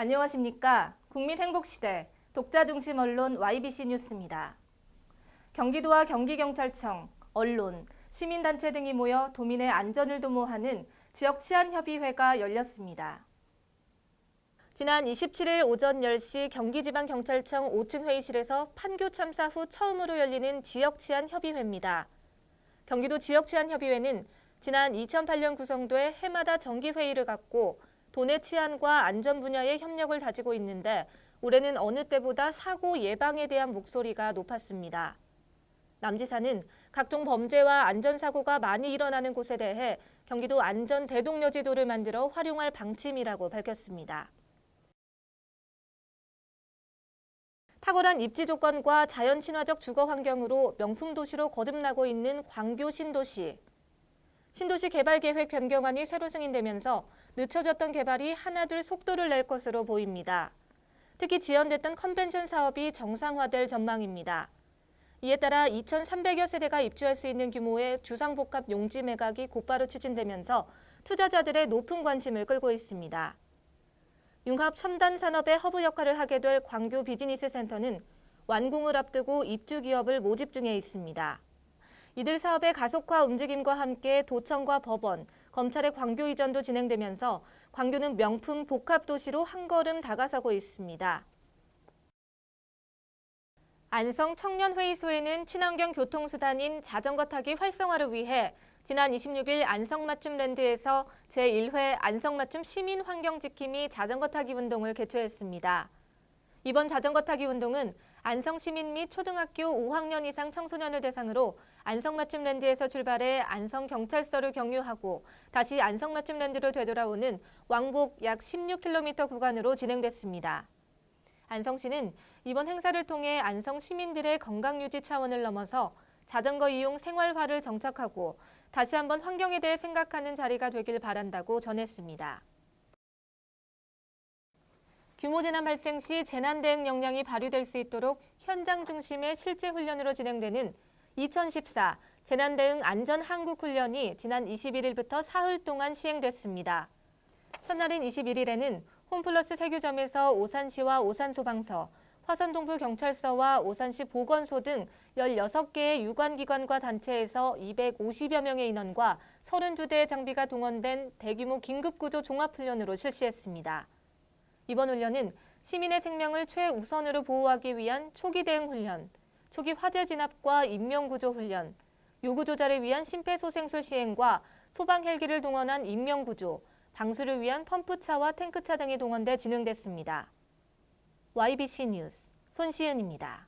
안녕하십니까. 국민행복시대 독자중심 언론 YBC 뉴스입니다. 경기도와 경기경찰청, 언론, 시민단체 등이 모여 도민의 안전을 도모하는 지역치안협의회가 열렸습니다. 지난 27일 오전 10시 경기지방경찰청 5층 회의실에서 판교 참사 후 처음으로 열리는 지역치안협의회입니다. 경기도 지역치안협의회는 지난 2008년 구성돼 해마다 정기회의를 갖고 도내 치안과 안전 분야의 협력을 다지고 있는데 올해는 어느 때보다 사고 예방에 대한 목소리가 높았습니다. 남지사는 각종 범죄와 안전사고가 많이 일어나는 곳에 대해 경기도 안전 대동여 지도를 만들어 활용할 방침이라고 밝혔습니다. 탁월한 입지 조건과 자연 친화적 주거 환경으로 명품 도시로 거듭나고 있는 광교 신도시. 신도시 개발 계획 변경안이 새로 승인되면서 늦춰졌던 개발이 하나둘 속도를 낼 것으로 보입니다. 특히 지연됐던 컨벤션 사업이 정상화될 전망입니다. 이에 따라 2,300여 세대가 입주할 수 있는 규모의 주상복합 용지 매각이 곧바로 추진되면서 투자자들의 높은 관심을 끌고 있습니다. 융합 첨단 산업의 허브 역할을 하게 될 광교 비즈니스 센터는 완공을 앞두고 입주 기업을 모집 중에 있습니다. 이들 사업의 가속화 움직임과 함께 도청과 법원, 검찰의 광교 이전도 진행되면서 광교는 명품 복합 도시로 한 걸음 다가서고 있습니다. 안성 청년회의소에는 친환경 교통수단인 자전거 타기 활성화를 위해 지난 26일 안성맞춤랜드에서 제1회 안성맞춤 시민환경지킴이 자전거 타기 운동을 개최했습니다. 이번 자전거 타기 운동은 안성 시민 및 초등학교 5학년 이상 청소년을 대상으로 안성맞춤랜드에서 출발해 안성경찰서를 경유하고 다시 안성맞춤랜드로 되돌아오는 왕복 약 16km 구간으로 진행됐습니다. 안성시는 이번 행사를 통해 안성 시민들의 건강 유지 차원을 넘어서 자전거 이용 생활화를 정착하고 다시 한번 환경에 대해 생각하는 자리가 되길 바란다고 전했습니다. 규모 재난 발생 시 재난 대응 역량이 발휘될 수 있도록 현장 중심의 실제 훈련으로 진행되는 2014 재난 대응 안전 한국 훈련이 지난 21일부터 사흘 동안 시행됐습니다. 첫날인 21일에는 홈플러스 세규점에서 오산시와 오산소방서, 화선동부 경찰서와 오산시 보건소 등 16개의 유관기관과 단체에서 250여 명의 인원과 32대의 장비가 동원된 대규모 긴급구조 종합훈련으로 실시했습니다. 이번 훈련은 시민의 생명을 최우선으로 보호하기 위한 초기 대응 훈련, 초기 화재 진압과 인명구조 훈련, 요구 조절을 위한 심폐소생술 시행과 소방 헬기를 동원한 인명구조, 방수를 위한 펌프차와 탱크차 등이 동원돼 진행됐습니다. YBC 뉴스 손시은입니다.